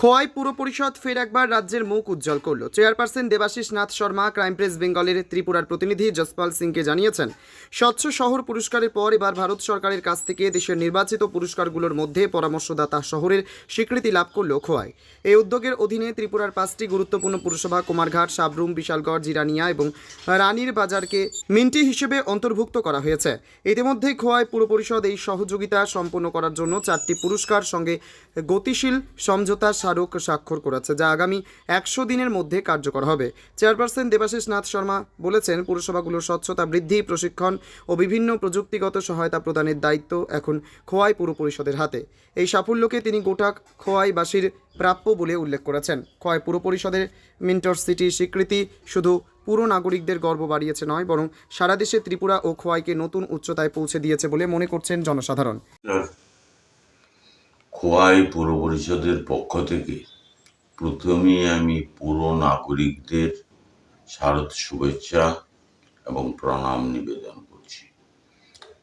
খোয়াই পুর পরিষদ ফের একবার রাজ্যের মুখ উজ্জ্বল করল। Chairperson Debashis Nath Sharma, crime press বেঙ্গলের ত্রিপুরার প্রতিনিধি যশপাল সিংকে জানিয়েছেন, স্বচ্ছ শহর পুরস্কারের পর এবার ভারত সরকারের কাছ থেকে দেশের নির্বাচিত পুরস্কারগুলোর মধ্যে পরামর্শদাতা শহরের স্বীকৃতি লাভ করল খোয়াই। এই উদ্যোগের অধীনে ত্রিপুরার পাঁচটি গুরুত্বপূর্ণ পুরসভা কুমারঘাট, সাবরুম, বিশালগড়, জিরানিয়া এবং রানীর বাজারকে মিন্টি হিসেবে অন্তর্ভুক্ত করা হয়েছে। ইতিমধ্যে খোয়াই পুর পরিষদ এই সহযোগিতা সম্পন্ন করার জন্য চারটি পুরস্কার সঙ্গে গতিশীল সমঝোতা স্মারক স্বাক্ষর করেছে, যা আগামী একশো দিনের মধ্যে কার্যকর হবে। চেয়ারপারসন দেবাশিস নাথ শর্মা বলেছেন, পুরসভাগুলোর স্বচ্ছতা বৃদ্ধি, প্রশিক্ষণ ও বিভিন্ন প্রযুক্তিগত সহায়তা প্রদানের দায়িত্ব এখন খোয়াই পুর পরিষদের হাতে। এই সাফল্যকে তিনি গোটা খোয়াইবাসীর প্রাপ্য বলে উল্লেখ করেছেন। খোয়াই পুর পরিষদের মিন্টর সিটি স্বীকৃতি শুধু পুরো নাগরিকদের গর্ব বাড়িয়েছে নয়, বরং সারা দেশে ত্রিপুরা ও খোয়াইকে নতুন উচ্চতায় পৌঁছে দিয়েছে বলে মনে করছেন জনসাধারণ। খোয়াই পৌর পরিষদের পক্ষ থেকে প্রথমেই আমি পুর নাগরিকদের শারদ শুভেচ্ছা এবং প্রণাম নিবেদন করছি।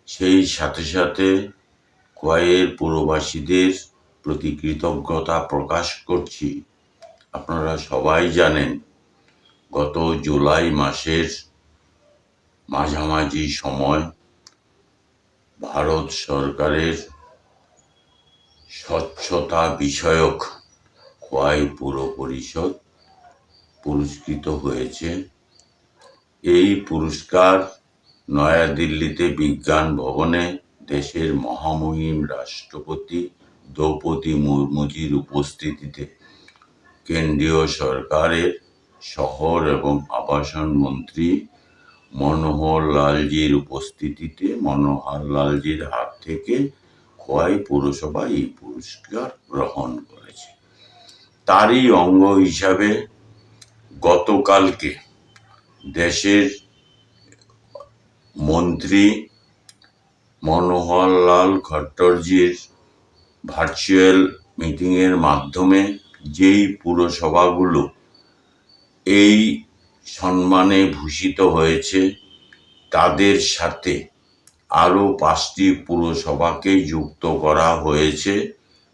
সেই সাথে সাথে খোয়াইয়ের পুরবাসীদের প্রতি কৃতজ্ঞতা প্রকাশ করছি। আপনারা সবাই জানেন, গত জুলাই মাসের মাঝামাঝি সময় ভারত সরকারের স্বচ্ছতা বিষয়ক খোয়াই পুর পরিষদ পুরস্কৃত হয়েছে। এই পুরস্কার নয়াদিল্লিতে বিজ্ঞান ভবনে দেশের মহামহিম রাষ্ট্রপতি দ্রৌপদী মুর্মুজির উপস্থিতিতে কেন্দ্রীয় সরকারের শহর এবং আবাসন মন্ত্রী মনোহর লালজির উপস্থিতিতে মনোহর লালজির হাত থেকে খোয়াই পৌরসভা এই পুরস্কার গ্রহণ করেছে। তারই অঙ্গ হিসাবে গতকালকে দেশের মন্ত্রী মনোহরলাল খট্টরজির ভার্চুয়াল মিটিংয়ের মাধ্যমে যেই পুরসভাগুলো এই সম্মানে ভূষিত হয়েছে, তাদের সাথে আরও পাঁচটি পুরসভাকে যুক্ত করা হয়েছে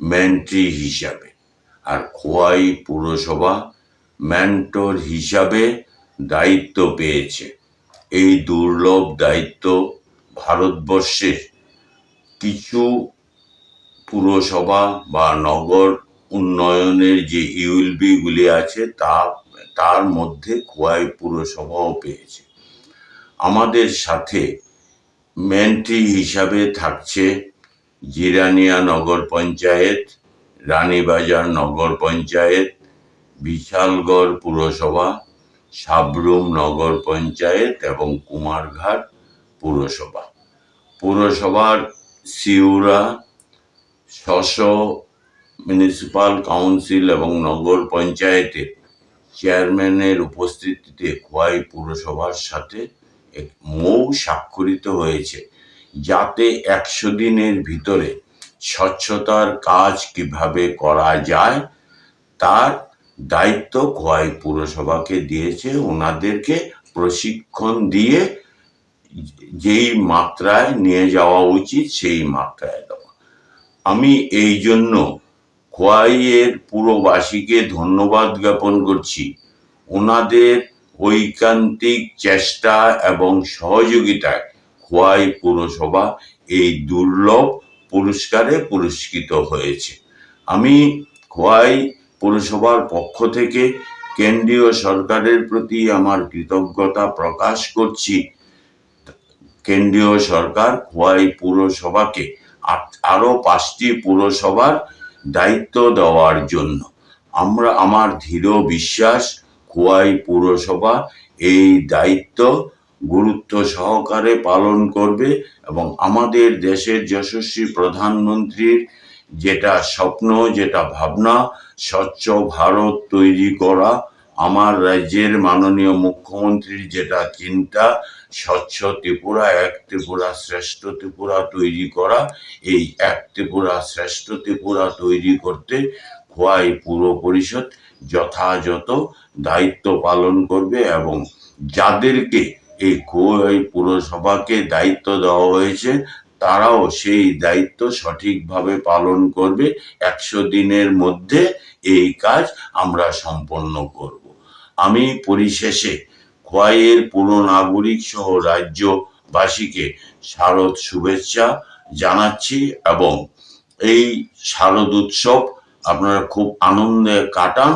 ম্যান্ট্রি হিসাবে। আর খোয়াই পুরসভা ম্যান্টর হিসাবে দায়িত্ব পেয়েছে। এই দুর্লভ দায়িত্ব ভারতবর্ষের কিছু পুরসভা বা নগর উন্নয়নের যে ইউএলবিগুলি আছে তা, তার মধ্যে খোয়াই পুরসভাও পেয়েছে। আমাদের সাথে মেন্ট্রি হিসাবে থাকছে জিরানিয়া নগর পঞ্চায়েত, রানীবাজার নগর পঞ্চায়েত, বিশালগড় পুরসভা, সাবরুম নগর পঞ্চায়েত এবং কুমারঘাট পুরসভা। পুরসভার সিউরা, শশ মিউনিসিপাল কাউন্সিল এবং নগর পঞ্চায়েতের চেয়ারম্যানের উপস্থিতিতে খোয়াই পুরসভার সাথে মৌ স্বাক্ষরিত হয়েছে, যাতে একশো দিনের ভিতরে স্বচ্ছতার কাজ কীভাবে করা যায়, তার দায়িত্ব খোয়াই পুরসভাকে দিয়েছে। ওনাদেরকে প্রশিক্ষণ দিয়ে যেই মাত্রায় নিয়ে যাওয়া উচিত, সেই মাত্রায় দেওয়া। আমি এই জন্য খোয়াইয়ের পুরবাসীকে ধন্যবাদ জ্ঞাপন করছি। ওনাদের ঐকান্তিক চেষ্টা এবং সহযোগিতায় খোয়াই পুরসভা এই দুর্লভ পুরস্কারে পুরস্কৃত হয়েছে। আমি খোয়াই পুরসভার পক্ষ থেকে কেন্দ্রীয় সরকারের প্রতি আমার কৃতজ্ঞতা প্রকাশ করছি। কেন্দ্রীয় সরকার খোয়াই পুরসভাকে আট- আরও পাঁচটি পুরসভার দায়িত্ব দেওয়ার জন্য। আমরা, আমার দৃঢ় বিশ্বাস খোয়াই পুরসভা এই দায়িত্ব গুরুত্ব সহকারে পালন করবে এবং আমাদের দেশের যশস্বী প্রধানমন্ত্রীর যেটা স্বপ্ন, যেটা ভাবনা, স্বচ্ছ ভারত তৈরি করা, আমার রাজ্যের মাননীয় মুখ্যমন্ত্রীর যেটা চিন্তা, স্বচ্ছ ত্রিপুরা, এক ত্রিপুরা শ্রেষ্ঠ ত্রিপুরা তৈরি করা, এই এক ত্রিপুরা শ্রেষ্ঠ ত্রিপুরা তৈরি করতে খোয়াই পুর পরিষদ যথাযথ দায়িত্ব পালন করবে এবং যাদেরকে এই খোয়াই পুরসভাকে দায়িত্ব দেওয়া হয়েছে, তারাও সেই দায়িত্ব সঠিকভাবে পালন করবে। একশো দিনের মধ্যে এই কাজ আমরা সম্পন্ন করব। আমি পরিশেষে খোয়াইয়ের পুরো নাগরিক সহ রাজ্যবাসীকে শারদ শুভেচ্ছা জানাচ্ছি এবং এই শারদ উৎসব আপনারা খুব আনন্দে কাটান।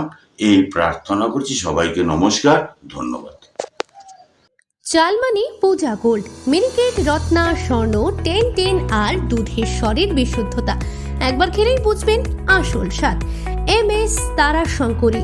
এই প্রার্থনা করছি, সবাইকে নমস্কার, ধন্যবাদ। চাল মানে পূজা gold, miniket, Ratna, Swarna, ten ten আর দুধের স্বরের বিশুদ্ধতা। একবার খেলেই বুঝবেন আসল স্বাদ। এম এস তারা শঙ্করী